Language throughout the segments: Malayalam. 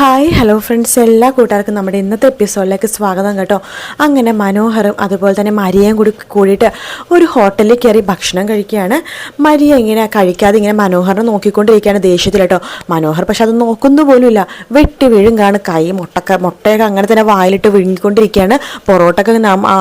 ഹായ് ഹലോ ഫ്രണ്ട്സ് എല്ലാ കൂട്ടുകാർക്കും നമ്മുടെ ഇന്നത്തെ എപ്പിസോഡിലേക്ക് സ്വാഗതം കേട്ടോ. അങ്ങനെ മനോഹറും അതുപോലെ തന്നെ മരിയയും കൂടി കൂടിയിട്ട് ഒരു ഹോട്ടലിൽ കയറി ഭക്ഷണം കഴിക്കുകയാണ്. മരിയ ഇങ്ങനെ കഴിക്കാതെ ഇങ്ങനെ മനോഹറിനെ നോക്കിക്കൊണ്ടിരിക്കുകയാണ് ദേഷ്യത്തിൽ കേട്ടോ. മനോഹർ പക്ഷെ അത് നോക്കുന്നു പോലുമില്ല. വെട്ടി വിഴുങ്ങാണ്. കൈ മുട്ടക്ക മുട്ടയൊക്കെ അങ്ങനെ തന്നെ വായിലിട്ട് വിഴുങ്ങിക്കൊണ്ടിരിക്കുകയാണ്. പൊറോട്ടൊക്കെ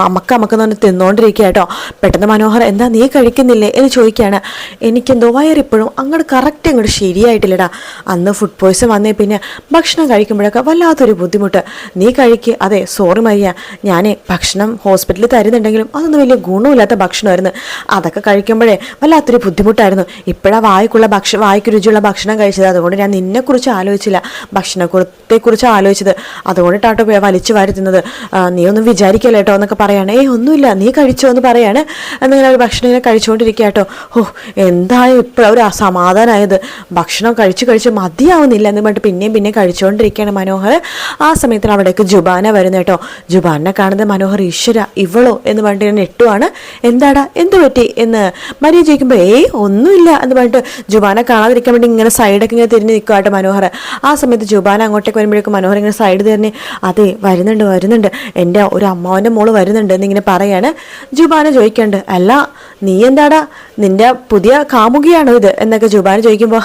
അമ്മയ്ക്ക് എന്ന് പറഞ്ഞ് തിന്നുകൊണ്ടിരിക്കുക കേട്ടോ. പെട്ടെന്ന് മനോഹർ എന്താ നീ കഴിക്കുന്നില്ലേ? എന്ന് ചോദിക്കുകയാണ്. എനിക്കെന്തോ വയറിപ്പോഴും. അങ്ങോട്ട് കറക്റ്റ് അങ്ങോട്ട് ശരിയായിട്ടില്ലടാ. അന്ന് ഫുഡ് പോയ്സൺ വന്നേ പിന്നെ ഭക്ഷണം കഴിക്കുമ്പോഴൊക്കെ വല്ലാത്തൊരു ബുദ്ധിമുട്ട്. നീ കഴിക്ക്. അതെ സോറി മരിയ. ഞാൻ ഭക്ഷണം ഹോസ്പിറ്റലിൽ തരുന്നുണ്ടെങ്കിലും അതൊന്നും വലിയ ഗുണമില്ലാത്ത ഭക്ഷണമായിരുന്നു. അതൊക്കെ കഴിക്കുമ്പോഴേ വല്ലാത്തൊരു ബുദ്ധിമുട്ടായിരുന്നു. ഇപ്പോഴാ വായിക്കുള്ള ഭക്ഷണം വായിക്ക് രുചിയുള്ള ഭക്ഷണം കഴിച്ചത്. അതുകൊണ്ട് ഞാൻ നിന്നെക്കുറിച്ച് ആലോചിച്ചില്ല. ഭക്ഷണത്തെക്കുറിച്ച് ആലോചിച്ചത്. അതുകൊണ്ടിട്ടാട്ടോ പോയാൽ വലിച്ചു വരുത്തുന്നത്. നീ ഒന്നും വിചാരിക്കല്ലോ കേട്ടോ എന്നൊക്കെ പറയാണ്. ഏയ് ഒന്നുമില്ല. നീ കഴിച്ചോ എന്ന് പറയാണ്. എന്നിങ്ങനെ ഒരു ഭക്ഷണം ഇങ്ങനെ കഴിച്ചുകൊണ്ടിരിക്കുക കേട്ടോ ഓ എന്തായാലും ഇപ്പോഴും ഒരു അസമാധാനമായത് ഭക്ഷണം കഴിച്ച് കഴിച്ച് മതിയാവുന്നില്ല എന്ന് പറഞ്ഞിട്ട് പിന്നെയും പിന്നെയും കഴിച്ചുകൊണ്ടിരിക്കുകയാണ് മനോഹർ. ആ സമയത്തിന് അവിടേക്ക് ജുബാന വരുന്നു കേട്ടോ. ജുബാനെ കാണുന്നത് മനോഹർ ഈശ്വര ഇവളോ എന്ന് പറഞ്ഞിട്ട് ഇങ്ങനെ നെട്ടുവാണ് എന്താടാ എന്ത് പറ്റി എന്ന് മരിയ ചോദിക്കുമ്പോൾ ഏയ് ഒന്നുമില്ല എന്ന് പറഞ്ഞിട്ട് ജുബാനെ കാണാതിരിക്കാൻ വേണ്ടി ഇങ്ങനെ സൈഡൊക്കെ ഇങ്ങനെ തിരിഞ്ഞ് നിൽക്കുവാട്ടോ മനോഹർ. ആ സമയത്ത് ജുബാന അങ്ങോട്ടേക്ക് വരുമ്പോഴേക്കും മനോഹർ ഇങ്ങനെ സൈഡ് തിരിഞ്ഞ് അതെ വരുന്നുണ്ട് വരുന്നുണ്ട്. എന്റെ ഒരു അമ്മാവന്റെ മോൾ വരുന്നുണ്ട് എന്നിങ്ങനെ പറയാണ്. ജുബാന ചോദിക്കണ്ട് അല്ല നീ എന്താടാ നിന്റെ പുതിയ കാമുകിയാണോ ഇത് എന്നൊക്കെ ജുബാൻ ചോദിക്കുമ്പോൾ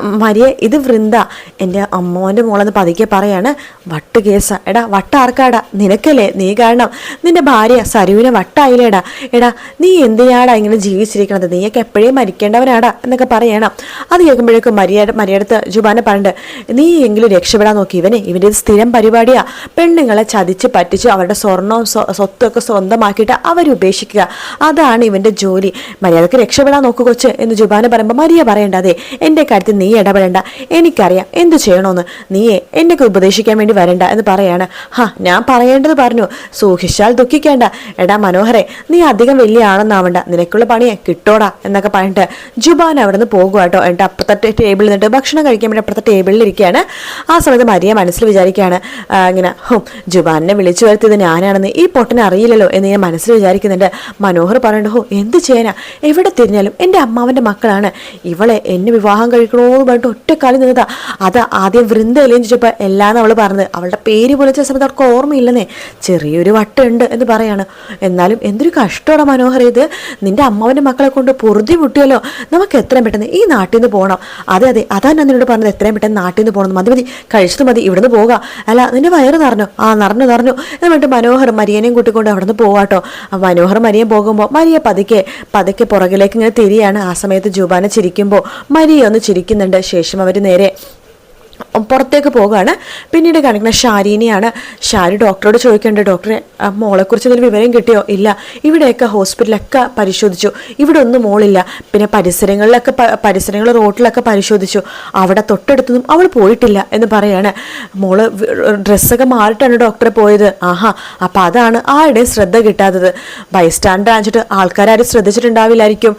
മരിയ ഇത് വൃന്ദ. എന്റെ അമ്മോന്റെ മോളെന്ന് പതുക്കെ പറയാണ് വട്ട് കേസാ. എടാ വട്ട ആർക്കാടാ? നിനക്കല്ലേ നീ കാരണം. നിന്റെ ഭാര്യ സരുവിനെ വട്ടായില്ലേടാ. എടാ നീ എന്തിനാടാ ഇങ്ങനെ ജീവിച്ചിരിക്കണത്? നീയൊക്കെ എപ്പോഴേ മരിക്കേണ്ടവനാടാ? എന്നൊക്കെ പറയണം. അത് കേൾക്കുമ്പോഴേക്കും മരിയ മരിയടുത്ത് ജുബാനെ പറഞ്ഞിട്ട് നീ എങ്കിലും രക്ഷപ്പെടാൻ നോക്കി ഇവനെ. ഇവന്റെ സ്ഥിരം പരിപാടിയാ. പെണ്ണുങ്ങളെ ചതിച്ച് പറ്റിച്ച് അവരുടെ സ്വർണവും സ്വ- സ്വത്തൊക്കെ സ്വന്തമാക്കിയിട്ട് അവരുപേക്ഷിക്കുക അതാണ് ഇവന്റെ ജോലി. മര്യാദയ്ക്ക് രക്ഷപ്പെടാൻ നോക്കു കൊച്ച് എന്ന് ജുബാന പറയുമ്പോൾ മരിയ പറയണ്ട അതെ എന്റെ കാര്യത്തിൽ നീ ഇടപെടണ്ട. എനിക്കറിയാം എന്തു ചെയ്യണമെന്ന് നീയെ എന്നൊക്കെ ഉപദേശിക്കാൻ വേണ്ടി വരണ്ട എന്ന് പറയാണ്. ഹാ ഞാൻ പറയേണ്ടത് പറഞ്ഞു. സൂക്ഷിച്ചാൽ ദുഃഖിക്കേണ്ട. എടാ മനോഹരെ നീ അധികം വലിയ ആണെന്നാവണ്ട നിനക്കുള്ള പണിയെ കിട്ടോടാ എന്നൊക്കെ പറഞ്ഞിട്ട് ജുബാൻ അവിടെ നിന്ന് പോകുക കേട്ടോ എന്നിട്ട് അപ്പുറത്തെ ടേബിളിൽ നിന്നിട്ട് ഭക്ഷണം കഴിക്കാൻ വേണ്ടി അപ്പുറത്തെ ടേബിളിൽ ഇരിക്കുകയാണ്. ആ സമയത്ത് മരിയ മനസ്സിൽ വിചാരിക്കുകയാണ് ഇങ്ങനെ ഹും ജുബാനെ വിളിച്ചു വരുത്തിയത് ഞാനാണെന്ന്. ഈ പൊട്ടനെ അറിയില്ലല്ലോ എന്ന് ഞാൻ മനസ്സിൽ വിചാരിക്കുന്നുണ്ട്. മനോഹർ പറയണ്ട ഹോ ചെയ്യാനാ? എവിടെ തിരിഞ്ഞാലും എന്റെ അമ്മാവന്റെ മക്കളാണ്. ഇവളെ എന്നെ വിവാഹം കഴിക്കണമെന്ന് പറഞ്ഞിട്ട് ഒറ്റക്കാലം നിന്നതാ. അത് ആദ്യം വൃന്ദയിലേന്ന് ചോദിച്ചപ്പോൾ എല്ലാം അവൾ പറഞ്ഞത് അവളുടെ പേര് വിളിച്ച സമയത്ത് അവർക്ക് ഓർമ്മയില്ലെന്നേ. ചെറിയൊരു വട്ടുണ്ട് എന്ന് പറയാണ്. എന്നാലും എന്തൊരു കഷ്ടമാണ് മനോഹർ ഇത്. നിന്റെ അമ്മാവന്റെ മക്കളെ കൊണ്ട് പൊറുതി മുട്ടിയല്ലോ നമുക്ക് എത്രയും പെട്ടെന്ന് ഈ നാട്ടിൽ നിന്ന് പോകണം അതെ അതെ. അതാ ഞാൻ നിന്നോട് പറഞ്ഞത്. എത്രയും പെട്ടെന്ന് നാട്ടിൽ നിന്ന് പോകണം മതി മതി. കഴിച്ചത് മതി. ഇവിടുന്ന് പോകാം. അല്ല നിന്റെ വയറ് നിറഞ്ഞു. ആ നിറഞ്ഞു നിറഞ്ഞു. എന്നിട്ട് മനോഹർ മരിയനെയും കൂട്ടിക്കൊണ്ട് അവിടെ നിന്ന് പോവാട്ടോ മനോഹർ മരിയൻ പോകുമ്പോൾ മരിയ പതുക്കെ പതുക്കെ പുറകിലേക്ക് ഇങ്ങനെ തിരിയാണ്. ആ സമയത്ത് ജുബാന ചിരിക്കുമ്പോൾ മരിയൊന്ന് ചിരിക്കുന്നുണ്ട്. ശേഷം അവർ നേരെ പുറത്തേക്ക് പോകുകയാണ് പിന്നീട് കാണിക്കുന്ന ഷാരീനെയാണ് ഷാരി ഡോക്ടറോട് ചോദിക്കേണ്ടത് ഡോക്ടറെ മോളെക്കുറിച്ച് എന്തെങ്കിലും വിവരം കിട്ടിയോ? ഇല്ല. ഇവിടെയൊക്കെ ഹോസ്പിറ്റലൊക്കെ പരിശോധിച്ചു. ഇവിടെ ഒന്നും മോളില്ല. പിന്നെ പരിസരങ്ങളിലൊക്കെ പരിസരങ്ങൾ റോട്ടിലൊക്കെ പരിശോധിച്ചു. അവിടെ തൊട്ടടുത്തൊന്നും അവൾ പോയിട്ടില്ല എന്ന് പറയാണ്. മോൾ ഡ്രസ്സൊക്കെ മാറിയിട്ടാണ് ഡോക്ടറെ പോയത്. ആഹാ അപ്പം അതാണ് ആരുടെയും ശ്രദ്ധ കിട്ടാത്തത്. ബൈസ്റ്റാൻഡർ ആണിച്ചിട്ട് ആൾക്കാരും ശ്രദ്ധിച്ചിട്ടുണ്ടാവില്ലായിരിക്കും.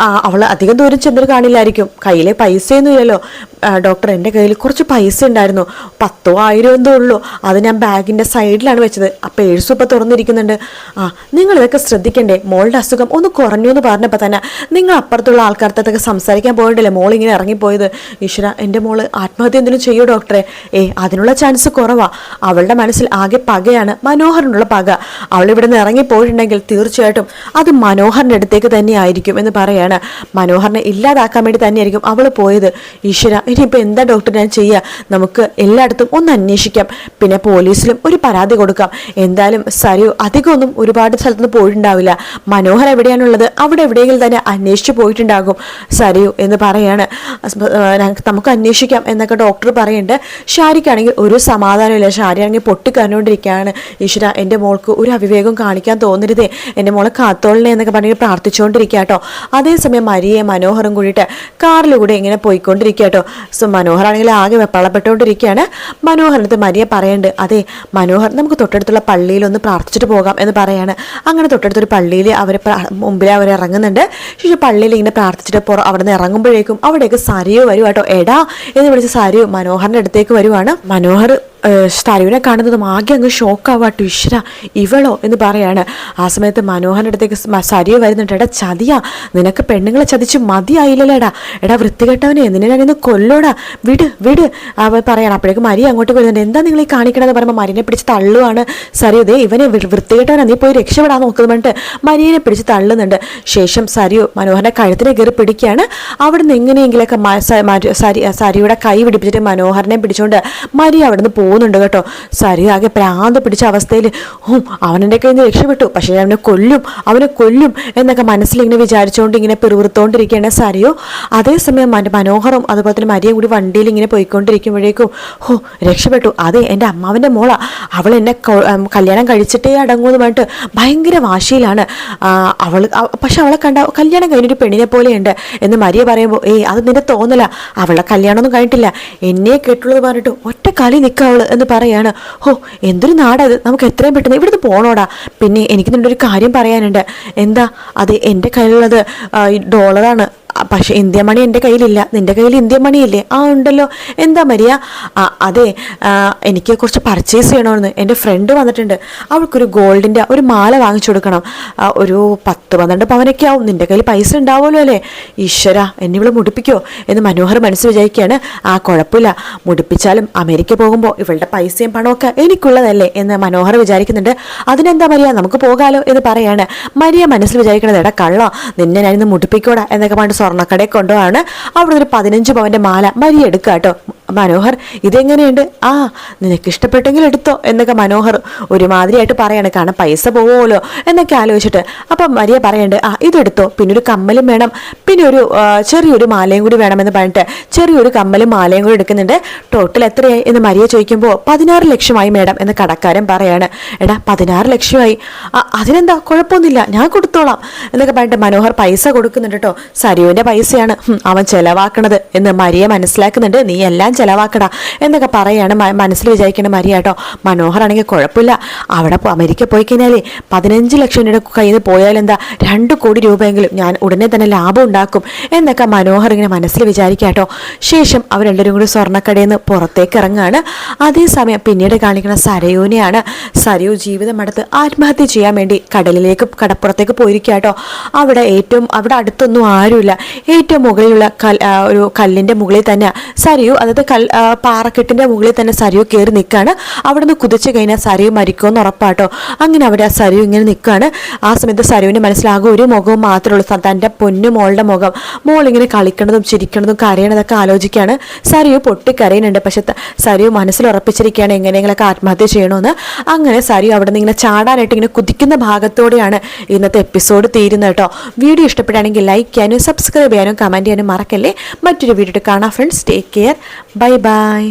അവൾ അധികം ദൂരം ചെന്നിട്ട് കാണില്ലായിരിക്കും. കയ്യിലെ പൈസയൊന്നും ഇല്ലല്ലോ ആ, ഡോക്ടർ എന്റെ കയ്യിൽ കുറച്ച് പൈസ ഉണ്ടായിരുന്നു. പത്തോ ആയിരം എന്തോ ഉള്ളൂ. അത് ഞാൻ ബാഗിന്റെ സൈഡിലാണ് വെച്ചത്. ആ പേഴ്സും ഇപ്പോൾ തുറന്നിരിക്കുന്നുണ്ട്. ആ നിങ്ങൾ ഇതൊക്കെ ശ്രദ്ധിക്കണ്ടേ? മോളുടെ അസുഖം ഒന്ന് കുറഞ്ഞു എന്ന് പറഞ്ഞപ്പോൾ തന്നെ നിങ്ങൾ അപ്പുറത്തുള്ള ആൾക്കാർക്കൊക്കെ സംസാരിക്കാൻ പോയിട്ടില്ലേ മോൾ ഇങ്ങനെ ഇറങ്ങിപ്പോയത്. ഈശ്വര എന്റെ മോൾ ആത്മഹത്യ എന്തെങ്കിലും ചെയ്യൂ ഡോക്ടറെ ഏ അതിനുള്ള ചാൻസ് കുറവാണ് അവളുടെ മനസ്സിൽ ആകെ പകയാണ് മനോഹറിനുള്ള പക. അവൾ ഇവിടെ നിന്ന് ഇറങ്ങിപ്പോയിട്ടുണ്ടെങ്കിൽ തീർച്ചയായിട്ടും അത് മനോഹറിന്റെ അടുത്തേക്ക് തന്നെ ആയിരിക്കും എന്ന് പറയാണ്. മനോഹറിനെ ഇല്ലാതാക്കാൻ വേണ്ടി തന്നെയായിരിക്കും അവൾ പോയത്. ഈശ്വര ഇനിയിപ്പോൾ എന്താ ഡോക്ടർ ഞാൻ ചെയ്യുക നമുക്ക് എല്ലായിടത്തും ഒന്ന് അന്വേഷിക്കാം. പിന്നെ പോലീസിലും ഒരു പരാതി കൊടുക്കാം. എന്തായാലും സരു അധികമൊന്നും ഒരുപാട് സ്ഥലത്തുനിന്ന് പോയിട്ടുണ്ടാവില്ല. മനോഹർ എവിടെയാണുള്ളത്? അവിടെ എവിടെയെങ്കിലും തന്നെ അന്വേഷിച്ചു പോയിട്ടുണ്ടാകും. സരു എന്ന് പറയാണ്. നമുക്ക് അന്വേഷിക്കാം എന്നൊക്കെ ഡോക്ടർ പറയുന്നുണ്ട്. ഷാരിക്കാണെങ്കിൽ ഒരു സമാധാനമില്ല ഷാരി ആണെങ്കിൽ പൊട്ടിക്കരഞ്ഞുകൊണ്ടിരിക്കുകയാണ്. ഈശ്വര എന്റെ മോൾക്ക് ഒരു അവിവേകം കാണിക്കാൻ തോന്നരുതേ. എന്റെ മോളെ കാത്തോളിനെ എന്നൊക്കെ പറഞ്ഞ് പ്രാർത്ഥിച്ചുകൊണ്ടിരിക്കുക കേട്ടോ. അതേസമയം മരിയെ മനോഹറും കൂടിയിട്ട് കാറിലൂടെ ഇങ്ങനെ പോയിക്കൊണ്ടിരിക്കുക കേട്ടോ. സോ മനോഹർ ആണെങ്കിൽ ആകെ വെപ്പളപ്പെട്ടുകൊണ്ടിരിക്കുകയാണ് മനോഹറിനടുത്ത് മരിയ പറയേണ്ടത് അതെ മനോഹർ നമുക്ക് തൊട്ടടുത്തുള്ള പള്ളിയിൽ ഒന്ന് പ്രാർത്ഥിച്ചിട്ട് പോകാം എന്ന് പറയാണ്. അങ്ങനെ തൊട്ടടുത്തൊരു പള്ളിയിൽ അവർ മുമ്പിൽ അവർ ഇറങ്ങുന്നുണ്ട്. ശേഷം പള്ളിയിൽ ഇങ്ങനെ പ്രാർത്ഥിച്ചിട്ട് പുറം അവിടെ നിന്ന് ഇറങ്ങുമ്പോഴേക്കും അവിടേക്ക് സരിയോ വരുവാട്ടോ എടാ എന്ന് വിളിച്ച് സരിയോ മനോഹറിന്റെ അടുത്തേക്ക് വരുവാണ്. മനോഹർ സരുവിനെ കാണുന്നതും ആകെ അങ്ങ് ഷോക്കാവാട്ടു ട്വിഷ്ര ഇവളോ? എന്ന് പറയാണ്. ആ സമയത്ത് മനോഹരന്റെ അടുത്തേക്ക് സരിയ വരുന്നുണ്ട്. എടാ ചതിയാ. നിനക്ക് പെണ്ണുങ്ങളെ ചതിച്ച് മതിയായില്ലല്ലേടാ. എടാ വൃത്തികെട്ടവനെ നിന്നെ കൊല്ലോടാ. വിട് വിട് അവ പറയണം. അപ്പോഴേക്കും മരി അങ്ങോട്ട് വരുന്നുണ്ട്. എന്താ നിങ്ങൾ ഈ കാണിക്കണമെന്ന് പറയുമ്പോൾ മരിനെ പിടിച്ച് തള്ളുവാണ്. സരിയു ദേ ഇവനെ വൃത്തികെട്ടവനാ. നീ പോയി രക്ഷപ്പെടാൻ നോക്കുന്നത് പറഞ്ഞിട്ട് മരിയനെ പിടിച്ച് തള്ളുന്നുണ്ട്. ശേഷം സരിയു മനോഹരന്റെ കഴുത്തിനെ കയറി പിടിക്കുകയാണ്. അവിടുന്ന് എങ്ങനെയെങ്കിലൊക്കെ സരിയുടെ കൈ പിടിപ്പിച്ചിട്ട് മനോഹരനെ പിടിച്ചുകൊണ്ട് മരി അവിടുന്ന് പോകുന്നുണ്ട്. കേട്ടോ. സരി ആകെ പ്രാന്ത് പിടിച്ച അവസ്ഥയിൽ ഓ അവനെന്റെ കയ്യിൽ നിന്ന് രക്ഷപ്പെട്ടു. പക്ഷേ അവനെ കൊല്ലും അവനെ കൊല്ലും എന്നൊക്കെ മനസ്സിലിങ്ങനെ വിചാരിച്ചുകൊണ്ട് ഇങ്ങനെ പിറുവിറുത്തോണ്ടിരിക്കുകയാണ് സരിയോ. അതേസമയം മന- മനോഹറും അതുപോലെ തന്നെ മരിയും കൂടി വണ്ടിയിൽ ഇങ്ങനെ പോയിക്കൊണ്ടിരിക്കുമ്പോഴേക്കും ഓ രക്ഷപ്പെട്ടു. അതെ എന്റെ അമ്മാവന്റെ മോളാ. അവൾ എന്നെ കല്യാണം കഴിച്ചിട്ടേ അടങ്ങുമെന്നുമായിട്ട് ഭയങ്കര വാശിയിലാണ്. അവൾ അവ- പക്ഷെ അവളെ കണ്ട കല്യാണം കഴിഞ്ഞൊരു പെണ്ണിനെ പോലെയുണ്ട് എന്ന് മരിയ പറയുമ്പോൾ ഏയ് അത് നിന്റെ തോന്നല. അവളെ കല്യാണമൊന്നും കഴിഞ്ഞിട്ടില്ല. എന്നെ കേട്ടുള്ളത് പറഞ്ഞിട്ട് ഒറ്റ കളി നിൽക്കുക അവൾ എന്ന് പറയാണ്. ഓ എന്തൊരു നാടത്. നമുക്ക് എത്രയും പെട്ടെന്ന് ഇവിടുന്ന് പോണോടാ. പിന്നെ എനിക്ക് നിന്നൊരു കാര്യം പറയാനുണ്ട്. എന്താ? അത് എന്റെ കയ്യിലുള്ളത് ഡോളറാണ് പക്ഷേ ഇന്ത്യ മണി എന്റെ കയ്യിലില്ല. നിന്റെ കയ്യിൽ ഇന്ത്യ മണി ഇല്ലേ ആ ഉണ്ടല്ലോ. എന്താ മരിയ? അതെ. എനിക്ക് കുറച്ച് പർച്ചേസ് ചെയ്യണമെന്ന് എന്റെ ഫ്രണ്ട് വന്നിട്ടുണ്ട്. അവൾക്കൊരു ഗോൾഡിന്റെ ഒരു മാല വാങ്ങിച്ചു കൊടുക്കണം. ഒരു പത്ത് പന്ത്രണ്ട് പവനൊക്കെ ആവും. നിന്റെ കയ്യിൽ പൈസ ഉണ്ടാവുമല്ലോ അല്ലേ? ഈശ്വര എന്നെ ഇവിടെ മുടിപ്പിക്കോ? എന്ന് മനോഹർ മനസ്സ് വിചാരിക്കുകയാണ്. ആ കുഴപ്പമില്ല. മുടിപ്പിച്ചാലും അമേരിക്ക പോകുമ്പോൾ ഇവളുടെ പൈസയും പണമൊക്കെ എനിക്കുള്ളതല്ലേ എന്ന് മനോഹർ വിചാരിക്കുന്നുണ്ട്. അതിനെന്താ മരിയ? നമുക്ക് പോകാലോ എന്ന് പറയാണ്. മരിയ മനസ്സിൽ വിചാരിക്കണത് എടാ കള്ളോ നിന്നെ ഞാനിന്ന് മുടിപ്പിക്കോടാ എന്നൊക്കെ പറഞ്ഞിട്ട് സ്വർണക്കടയിൽ കൊണ്ടുപോവാണ്. അവിടെ ഒരു പതിനഞ്ച് പവന്റെ മാല മരിയ എടുക്കുക കേട്ടോ. മനോഹർ ഇതെങ്ങനെയുണ്ട്? ആ നിനക്ക് ഇഷ്ടപ്പെട്ടെങ്കിൽ എടുത്തോ എന്നൊക്കെ മനോഹർ ഒരുമാതിരിയായിട്ട് പറയാണ്. കാരണം പൈസ പോവുമല്ലോ എന്നൊക്കെ ആലോചിച്ചിട്ട്. അപ്പം മരിയ പറയണ്ട് ആ ഇതെടുത്തോ. പിന്നെ ഒരു കമ്മലും വേണം. പിന്നെ ഒരു ചെറിയൊരു മാലയും കൂടി വേണമെന്ന് പറഞ്ഞിട്ട് ചെറിയൊരു കമ്മലും മാലയും കൂടി എടുക്കുന്നുണ്ട്. ടോട്ടൽ എത്രയായി എന്ന് മരിയ ചോദിക്കുമ്പോൾ പതിനാറ് ലക്ഷമായി മേഡം എന്ന് കടക്കാരൻ പറയാണ്. എടാ പതിനാറ് ലക്ഷമായി. അതിനെന്താ? കുഴപ്പമൊന്നുമില്ല. ഞാൻ കൊടുത്തോളാം എന്നൊക്കെ പറഞ്ഞിട്ട് മനോഹർ പൈസ കൊടുക്കുന്നുണ്ട് കേട്ടോ. സരിയുവിന്റെ പൈസയാണ്. അവൻ ചെലവാക്കണത് എന്ന് മരിയെ മനസ്സിലാക്കുന്നുണ്ട്. നീ എല്ലാം ചെലവാക്കടാ എന്നൊക്കെ പറയാണ് മനസ്സിൽ വിചാരിക്കേണ്ട മരിയ കേട്ടോ. മനോഹർ ആണെങ്കിൽ കുഴപ്പമില്ല. അവിടെ അമേരിക്ക പോയി കഴിഞ്ഞാലേ പതിനഞ്ച് ലക്ഷം രൂപയുടെ കയ്യിൽ നിന്ന് പോയാൽ എന്താ? രണ്ട് കോടി രൂപയെങ്കിലും ഞാൻ ഉടനെ തന്നെ ലാഭം ഉണ്ടാക്കും എന്നൊക്കെ മനോഹർ ഇങ്ങനെ മനസ്സിൽ വിചാരിക്കാട്ടോ കേട്ടോ. ശേഷം അവരെല്ലാവരും കൂടി സ്വർണക്കടയിൽ നിന്ന് പുറത്തേക്ക് ഇറങ്ങുകയാണ് അതേസമയം പിന്നീട് കാണിക്കുന്ന സരയൂനെയാണ്. സരയു ജീവിതം അടുത്ത് ആത്മഹത്യ ചെയ്യാൻ വേണ്ടി കടലിലേക്ക് കടപ്പുറത്തേക്ക് പോയിരിക്കുക കേട്ടോ. അവിടെ ഏറ്റവും അവിടെ അടുത്തൊന്നും ആരുമില്ല. ഏറ്റവും മുകളിലുള്ള ഒരു കല്ലിന്റെ മുകളിൽ തന്നെ സരയു അതായത് കൽ പാറക്കെട്ടിന്റെ മുകളിൽ തന്നെ സരയു കയറി നിൽക്കുകയാണ് അവിടെ നിന്ന് കുതിച്ചു കഴിഞ്ഞാൽ സരയു മരിക്കുമെന്ന് ഉറപ്പാട്ടോ. അങ്ങനെ അവിടെ ആ സരയു ഇങ്ങനെ നിൽക്കുകയാണ് ആ സമയത്ത് സരുവിന്റെ മനസ്സിലാകെ ഒരു മുഖവും മാത്രമേ ഉള്ളൂ. തന്റെ പൊന്നു മോളുടെ മുഖം. മോളിങ്ങനെ കളിക്കണതും ചിരിക്കണതും കരയണതൊക്കെ ആലോചിക്കുകയാണ്. സരയു പൊട്ടിക്കരയുന്നുണ്ട്. പക്ഷെ സരിയോ മനസ്സിൽ ഉറപ്പിച്ചിരിക്കുകയാണ് എങ്ങനെയെങ്കിലൊക്കെ ആത്മഹത്യ ചെയ്യണമെന്ന് അങ്ങനെ സരയു അവിടെ നിന്ന് ഇങ്ങനെ ചാടാനായിട്ട് ഇങ്ങനെ കുതിക്കുന്ന ഭാഗത്തോടെയാണ് ഇന്നത്തെ എപ്പിസോഡ് തീരുന്നത് കേട്ടോ. വീഡിയോ ഇഷ്ടപ്പെടുകയാണെങ്കിൽ ലൈക്ക് ചെയ്യാനും സബ്സ്ക്രൈബ് ചെയ്യാനും കമന്റ് ചെയ്യാനും മറക്കല്ലേ? മറ്റൊരു വീഡിയോ കാണാം friends take care bye bye